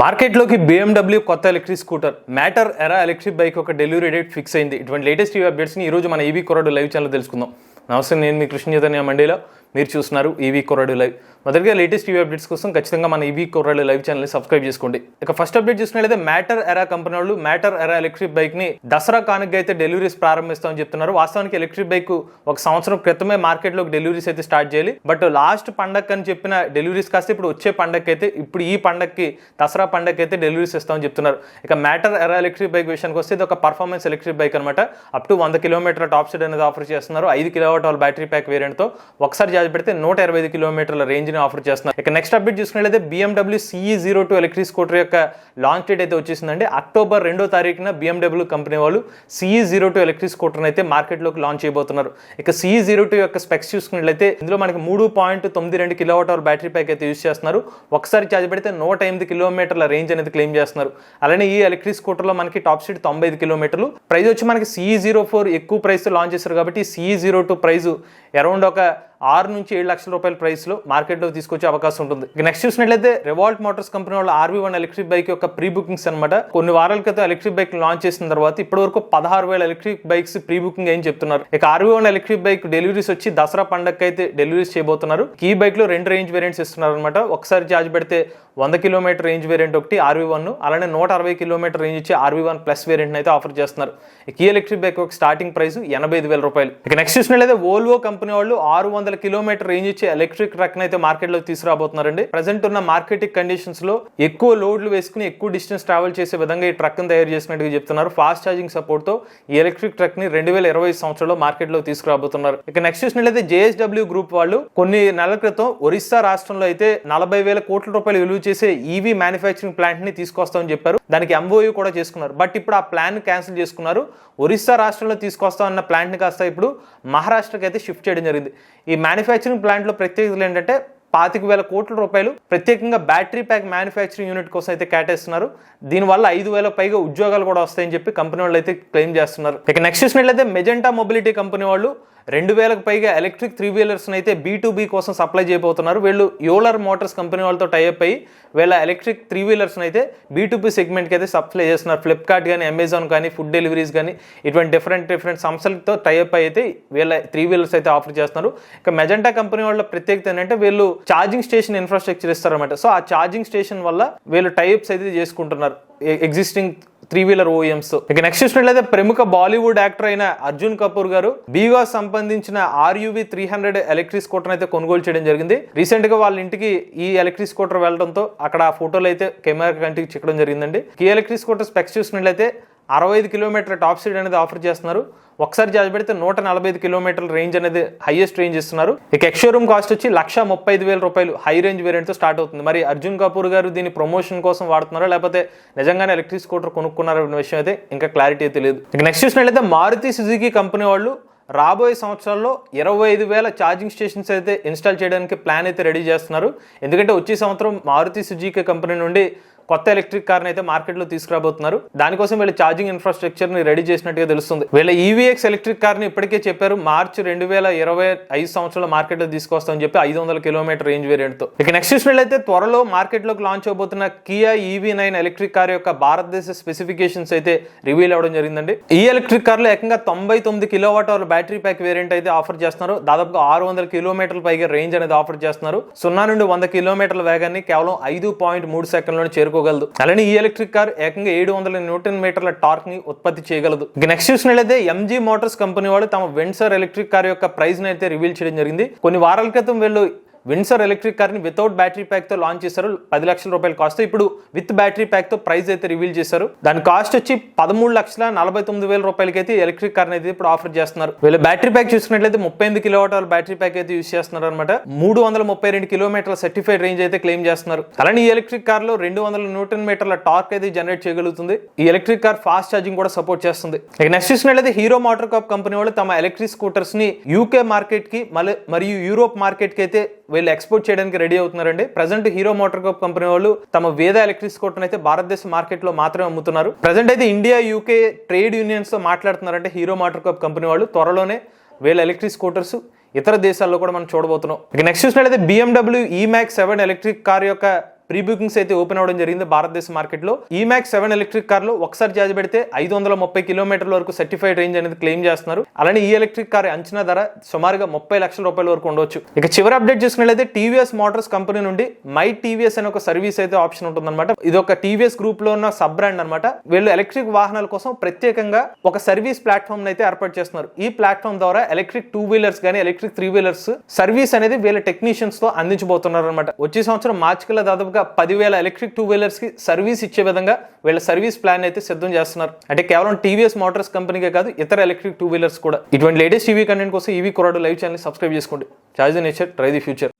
మార్కెట్లోకి బీఎండబ్ల్యూ కొత్త electric scooter matter era electric bike ఒక డెలివరీ డేట్ ఫిక్స్ అయింది. ఇటువంటి లేటెస్ట్ ఈ అప్డేట్స్ని ఈ రోజు మన ఈవీ కొరడు లైవ్ ఛానల్ తెలుసుకుందాం. నమస్తే నేను మీ కృష్ణ చైతన్య మండేలో. మీరు చూస్తున్నారు ఈవీ కొరడు లైవ్ మొదటిగా లేటెస్ట్ టీవీ అప్డేట్స్ కోసం ఖచ్చితంగా మన ఈవీ కొరడు లైవ్ ఛానల్ సబ్స్క్రైబ్ చేసుకోండి. ఇక ఫస్ట్ అప్డేట్ చూసినట్లయితే మ్యాటర్ ఎరా కంపెనీ వాళ్ళు మ్యాటర్ ఎరా ఎలక్ట్రిక్ బైక్ని దసరా కానుక అయితే డెలివరీస్ ప్రారంభిస్తామని చెప్తున్నారు. వాస్తవానికి ఎలక్ట్రిక్ బైక్ ఒక సంవత్సరం క్రితమే మార్కెట్లోకి డెలివరీస్ అయితే స్టార్ట్ చేయాలి. బట్ లాస్ట్ పండగ అని చెప్పిన డెలివరీస్ కాస్త ఇప్పుడు వచ్చే పండగకి అయితే ఇప్పుడు ఈ పండగకి దసరా పండగకి అయితే డెలివరీస్ ఇస్తామని చెప్తున్నారు. ఇక మ్యాటర్ ఎరా ఎలక్ట్రిక్ బైక్ విషయానికి వస్తే ఇది ఒక పర్ఫార్మెన్స్ ఎలక్ట్రిక్ బైక్ అనమాట అప్ టు వంద కిలోమీటర్ల టాప్ స్పీడ్ అనేది ఆఫర్ చేస్తున్నారు. ఐదు కిలోవాట్ బ్యాటరీ ప్యాక్ వేరియంట్తో ఒకసారి చార్జ్ పెడితే నూట ఇరవై ఐదు కిలోమీటర్ల రేంజ్ని ఆఫర్ చేస్తున్నారు. ఇక నెక్స్ట్ అప్డేట్ చూసుకున్నట్లయితే BMW CE zero two electric scooter యొక్క లాంచ్ డేట్ అయితే వచ్చేసిందండి. అక్టోబర్ రెండో తారీఖున BMW కంపెనీ వాళ్ళు CE zero two electric scooter అయితే మార్కెట్లోకి లాంచ్ చేయబోతున్నారు. ఇక సిఈ జీరో టూ యొక్క స్పెక్స్ చూసుకున్నట్లయితే ఇందులో మనకి మూడు పాయింట్ తొమ్మిది రెండు కిలోవాట్ అవర్ బ్యాటరీ ప్యాక్ అయితే యూస్ చేస్తున్నారు. ఒకసారి ఛార్జ్ పెడితే నూట ఎనిమిది కిలోమీటర్ల రేంజ్ అనేది క్లెయిమ్ చేస్తున్నారు. అలానే ఈ ఎలక్ట్రిక్ స్కూటర్లో మనకి టాప్ స్పీడ్ తొంభై ఐదు కిలోమీటర్లు. ప్రైస్ వచ్చి మనకి సిఈ జీరో ఫోర్ ఎక్కువ ప్రైస్ లాంచ్ చేశారు కాబట్టి CE zero two price around ఒక ఆరు నుంచి ఏడు లక్షల రూపాయల ప్రైస్లో మార్కెట్లో తీసుకొచ్చే అవకాశం ఉంటుంది. నెక్స్ట్ చూసినట్లయితే రివాల్ట్ మోటార్స్ కంపెనీ వాళ్ళు ఆర్వీ వన్ ఎలక్ట్రిక్ బైక్ యొక్క ప్రీ బుకింగ్స్ అనమాట కొన్ని వారాల క్రితం ఎలక్ట్రిక్ బైక్ లాంచ్ చేసిన తర్వాత ఇప్పటి వరకు పదహారు వేల ఎలక్ట్రిక్ బైక్స్ ప్రీ బుకింగ్ అని చెప్తున్నారు. ఇక RV one electric bike deliveries వచ్చి దసరా పండగకి అయితే డెలివరీస్ చేయబోతున్నారు. ఈ బైక్లో రెండు రేంజ్ వేరియంట్స్ ఇస్తున్నారు అనమాట ఒకసారి ఛార్జ్ పెడితే వంద కిలోమీటర్ రేంజ్ వేరియంట్ ఒకటి ఆర్వీ వన్ అలానే నూట అరవై కిలోమీటర్ రేంజ్ ఇచ్చే ఆర్వీ వన్ ప్లస్ వేరియంట్ అయితే ఆఫర్ చేస్తున్నారు. ఈ ఎలక్ట్రిక్ బైక్ స్టార్టింగ్ ప్రైస్ ఎనభై ఐదు వేల రూపాయలు. ఇక నెక్స్ట్ చూసినట్లయితే ఓల్వో కంపెనీ వాళ్ళు ఆరు వందల కిలోమీటర్ రేంజ్ ఇచ్చే ఎలక్ట్రిక్ ట్రక్ అయితే మార్కెట్ తీసుకురాబోతున్నారండి. ప్రజెంట్ ఉన్న మార్కెటింగ్ కండిషన్స్లో ఎక్కువ లోడ్లు వేసుకుని ఎక్కువ డిస్టెన్స్ ట్రావెల్ చేసే విధంగా ఈ ట్రక్ తయారు చేసినట్టుగా చెప్తున్నారు. ఫాస్ట్ ఛార్జింగ్ సపోర్ట్తో ఈ ఎలక్ట్రిక్ ట్రక్ని రెండు వేల ఇరవై సంవత్సరంలో మార్కెట్లో తీసుకురాబోతున్నారు. ఇక నెక్స్ట్ చూసినట్లయితే జేఎస్డబ్ల్యూ గ్రూప్ వాళ్ళు కొన్ని నెలల క్రితం ఒరిస్సా రాష్ట్రంలో అయితే నలభై వేల కోట్ల రూపాయలు విలువ చేసే ఈవీ మ్యానుఫ్యాక్చరింగ్ ప్లాంట్ని తీసుకొస్తామని చెప్పారు. దానికి ఎంఓయూ కూడా చేసుకున్నారు. బట్ ఇప్పుడు ఆ ప్లాన్ క్యాన్సిల్ చేసుకున్నారు. ఒరిస్సా రాష్ట్రంలో తీసుకొస్తామన్న ప్లాంట్ని కాస్త ఇప్పుడు మహారాష్ట్రకి అయితే షిఫ్ట్ చేయడం జరిగింది. ఈ మ్యానుఫ్యాక్చరింగ్ ప్లాంట్లో ప్రత్యేకతలు ఏంటంటే పాతిక వేల కోట్ల రూపాయలు ప్రత్యేకంగా బ్యాటరీ ప్యాక్ మ్యానుఫ్యాక్చరింగ్ యూనిట్ కోసం అయితే కేటాయిస్తున్నారు. దీనివల్ల ఐదు వేల పైగా ఉద్యోగాలు కూడా వస్తాయని చెప్పి కంపెనీ వాళ్ళు అయితే క్లెయిమ్ చేస్తున్నారు. ఇక నెక్స్ట్ చూసినట్లయితే మెజెంటా మొబిలిటీ కంపెనీ వాళ్ళు రెండు వేలకు పైగా ఎలక్ట్రిక్ త్రీ వీలర్స్ని అయితే బీ టు బీ కోసం సప్లై చేయబోతున్నారు. వీళ్ళు యోలర్ మోటార్స్ కంపెనీ వాళ్ళతో టైఅప్ అయ్యి వీళ్ళ ఎలక్ట్రిక్ త్రీ వీలర్స్ అయితే బీ టు బీ సెగ్మెంట్కి అయితే సప్లై చేస్తున్నారు. ఫ్లిప్కార్ట్ కానీ అమెజాన్ కానీ ఫుడ్ డెలివరీస్ కానీ ఇటువంటి డిఫరెంట్ డిఫరెంట్ సంస్థలతో టైఅప్ అయితే వీళ్ళ త్రీ వీలర్స్ అయితే ఆఫర్ చేస్తున్నారు. ఇక మెజెంటా కంపెనీ వాళ్ళ ప్రత్యేకత ఏంటంటే వీళ్ళు ఛార్జింగ్ స్టేషన్ ఇన్ఫ్రాస్ట్రక్చర్ ఇస్తారన్నమాట. సో ఆ ఛార్జింగ్ స్టేషన్ వల్ల వీళ్ళు టైప్స్ అయితే చేసుకుంటున్నారు. E-, existing three wheeler OEMs. ఇక నెక్స్ట్ చూసినట్లయితే ప్రముఖ బాలీవుడ్ యాక్టర్ అయిన అర్జున్ కపూర్ గారు బీగా సంబంధించిన RUV three hundred electric scooter అయితే కొనుగోలు చేయడం జరిగింది. రీసెంట్గా వాళ్ళ ఇంటికి ఈ ఎలక్ట్రిక్ స్కూటర్ వెళ్ళడంతో అక్కడ ఆ ఫోటోలు అయితే కెమెరా కంటికి చిక్కడం జరిగిందండి. ఈ ఎలక్ట్రిక్ స్కూటర్ స్పెక్స్ చూసినట్లయితే అరవై ఐదు కిలోమీటర్ టాప్ స్పీడ్ అనేది ఆఫర్ చేస్తున్నారు. ఒకసారి చార్జ్ పెడితే నూట నలభై ఐదు కిలోమీటర్ల రేంజ్ అనేది హైయెస్ట్ రేంజ్ ఇస్తున్నారు. ఇక ఎక్స్షోరూమ్ కాస్ట్ వచ్చి లక్ష ముప్పై ఐదు వేల రూపాయలు హై రేంజ్ వేరియంట్తో స్టార్ట్ అవుతుంది. మరి అర్జున్ కపూర్ గారు దీని ప్రమోషన్ కోసం వాడుతున్నారా? లేకపోతే నిజంగానే ఎలక్ట్రిక్ స్కూటర్ కొనుక్కున్నారా అనే విషయం అయితే ఇంకా క్లారిటీ తెలియదు ఇక నెక్స్ట్ చూసినట్లయితే మారుతి సుజుకి కంపెనీ వాళ్ళు రాబోయే సంవత్సరాల్లో ఇరవై ఐదు వేల ఛార్జింగ్ స్టేషన్స్ అయితే ఇన్స్టాల్ చేయడానికి ప్లాన్ అయితే రెడీ చేస్తున్నారు. ఎందుకంటే వచ్చే సంవత్సరం మారుతి సుజుకి కంపెనీ నుండి కొత్త ఎలక్ట్రిక్ కార్ని అయితే మార్కెట్లో తీసుకురాబోతున్నారు. దానికోసం వీళ్ళు ఛార్జింగ్ ఇన్ఫ్రాస్ట్రక్చర్ని రెడీ చేసినట్టుగా తెలుస్తుంది. వీళ్ళ ఈవీఎక్స్ ఎలక్ట్రిక్ కార్ని ఇప్పటికే చెప్పారు మార్చ్ రెండు వేల ఇరవై ఐదు సంవత్సరాల మార్కెట్లో తీసుకొస్తామని చెప్పి ఐదు వందల కిలోమీటర్ రేంజ్ వేరియంట్తో ఇక నెక్స్ట్ చూసినట్లయితే త్వరలో మార్కెట్లోకి launch అవబోతున్న Kia EV nine electric car యొక్క భారతదేశ స్పెసిఫికేషన్స్ అయితే రివీల్ అవ్వడం జరిగిందండి. ఈ ఎలక్ట్రిక్ కార్లో ఏకంగా తొంభై తొమ్మిది kilowatt hour battery pack variant అయితే ఆఫర్ చేస్తున్నారు. దాదాపుగా ఆరు వందల కిలోమీటర్ల పైగా రేంజ్ అనేది ఆఫర్ చేస్తున్నారు. సున్నా నుండి వంద కిలోమీటర్ల వేగాన్ని కేవలం ఐదు పాయింట్ మూడు సెకండ్లోనే చేరుకోగలదు అలానే ఈ ఎలక్ట్రిక్ కార్ ఏకంగా ఏడు వందల న్యూటన్ మీటర్ల టార్క్ని ఉత్పత్తి చేయగలదు. ఇక నెక్స్ట్ చూసినట్లయితే ఎంజీ మోటార్స్ కంపెనీ వాళ్ళు తమ వెన్సర్ ఎలక్ట్రిక్ కార్ యొక్క ప్రైస్ని అయితే రివీల్ చేయడం జరిగింది. కొన్ని వారాల క్రితం వీళ్ళు విన్సర్ ఎలక్ట్రిక్ కార్ని వితౌట్ బ్యాటరీ ప్యాక్తో లాంచ్ చేశారు. పది లక్షల రూపాయల కాస్ట్ ఇప్పుడు విత్ బ్యాటరీ ప్యాక్తో ప్రైస్ అయితే రివీల్ చేశారు. దాని కాస్ట్ వచ్చి పదమూడు లక్షల నలభై తొమ్మిది వేల రూపాయలకి అయితే ఎలక్ట్రిక్ కార్ అయితే ఇప్పుడు ఆఫర్ చేస్తున్నారు. వీళ్ళు బ్యాటరీ ప్యాక్ చూసుకున్నట్లయితే ముప్పై ఎనిమిది కిలోవాట్ బ్యాటరీ ప్యాక్ అయితే యూస్ చేస్తున్నారు అనమాట మూడు వందల ముప్పై రెండు కిలోమీటర్ల సర్టిఫైడ్ రేంజ్ అయితే క్లెయిమ్ చేస్తున్నారు. అలానే ఈ ఎలక్ట్రిక్ కార్లో రెండు వందల న్యూటన్ మీటర్ల టార్క్ అయితే జనరేట్ చేయగలుగుతుంది. ఈ ఎలక్ట్రిక్ కార్ ఫాస్ట్ ఛార్జింగ్ కూడా సపోర్ట్ చేస్తుంది. ఇక నెక్స్ట్ చూసినట్లయితే హీరో మోటార్ కాప్ కంపెనీ వాళ్ళు తమ ఎలక్ట్రిక్ స్కూటర్స్ని యూకే మార్కెట్కి మళ్ళీ మరియు యూరోప్ మార్కెట్కి అయితే వీళ్ళు ఎక్స్పోర్ట్ చేయడానికి రెడీ అవుతున్నారండి. Present hero MotoCorp company వాళ్ళు తమ వేద ఎలక్ట్రిక్ స్కూటర్ అయితే భారతదేశ మార్కెట్లో మాత్రమే అమ్ముతున్నారు. ప్రజెంట్ అయితే ఇండియా యూకే ట్రేడ్ యూనియన్స్తో మాట్లాడుతున్నారంటే హీరో మోటార్ కప్ కంపెనీ వాళ్ళు త్వరలోనే వీళ్ళ ఎలక్ట్రిక్ స్కూటర్స్ ఇతర దేశాల్లో కూడా మనం చూడబోతున్నాం. ఇక నెక్స్ట్ చూసినట్లయితే BMW eMax seven electric car యొక్క ప్రీ బుకింగ్స్ అయితే ఓపెన్ అవడం జరిగింది భారతదేశ మార్కెట్లో. ఈ మ్యాక్స్ సెవెన్ ఎలక్ట్రిక్ కార్లో ఒకసారి ఛార్జ్ పెడితే ఐదు వందల ముప్పై కిలోమీటర్ల వరకు సర్టిఫైడ్ రేంజ్ అనేది క్లెయిమ్ చేస్తున్నారు. అలానే ఈ ఎలక్ట్రిక్ కార్ అంచనా ధర సుమారుగా ముప్పై లక్షల రూపాయల వరకు ఉండొచ్చు. ఇక చివరి అప్డేట్ చూసుకున్నట్లయితే టీవీఎస్ మోటార్స్ కంపెనీ నుండి మై టీవీఎస్ అనే ఒక సర్వీస్ అయితే ఆప్షన్ ఉంటుందన్నమాట. ఇది ఒక టీవీఎస్ గ్రూప్లో ఉన్న సబ్ బ్రాండ్ అనమాట వీళ్ళు ఎలక్ట్రిక్ వాహనాల కోసం ప్రత్యేకంగా ఒక సర్వీస్ ప్లాట్ఫామ్ అయితే ఏర్పాటు చేస్తున్నారు. ఈ ప్లాట్ఫామ్ ద్వారా ఎలక్ట్రిక్ టూ వీలర్స్ కానీ ఎలక్ట్రిక్ త్రీ వీలర్స్ సర్వీస్ అనేది వీళ్ళ టెక్నీషియన్స్తో అందించబోతున్నారు అనమాట వచ్చే సంవత్సరం మార్చి కల్లా దాదాపుగా పదివేల ఎలక్ట్రిక్ టూ వీలర్స్కి సర్వీస్ ఇచ్చే విధంగా వీళ్ళ సర్వీస్ ప్లాన్ అయితే సిద్ధం చేస్తున్నారు. అంటే కేవలం టీవీఎస్ మోటార్స్ కంపెనీకే కాదు ఇతర ఎలక్ట్రిక్ టూ వీలర్స్ కూడా. ఇటువంటి లేటెస్ట్ టీవీ కంటెంట్ కోసం ఈవీ కొరాడు లైవ్ ఛానల్ సబ్స్క్రైబ్ చేసుకోండి. Charge nature try the future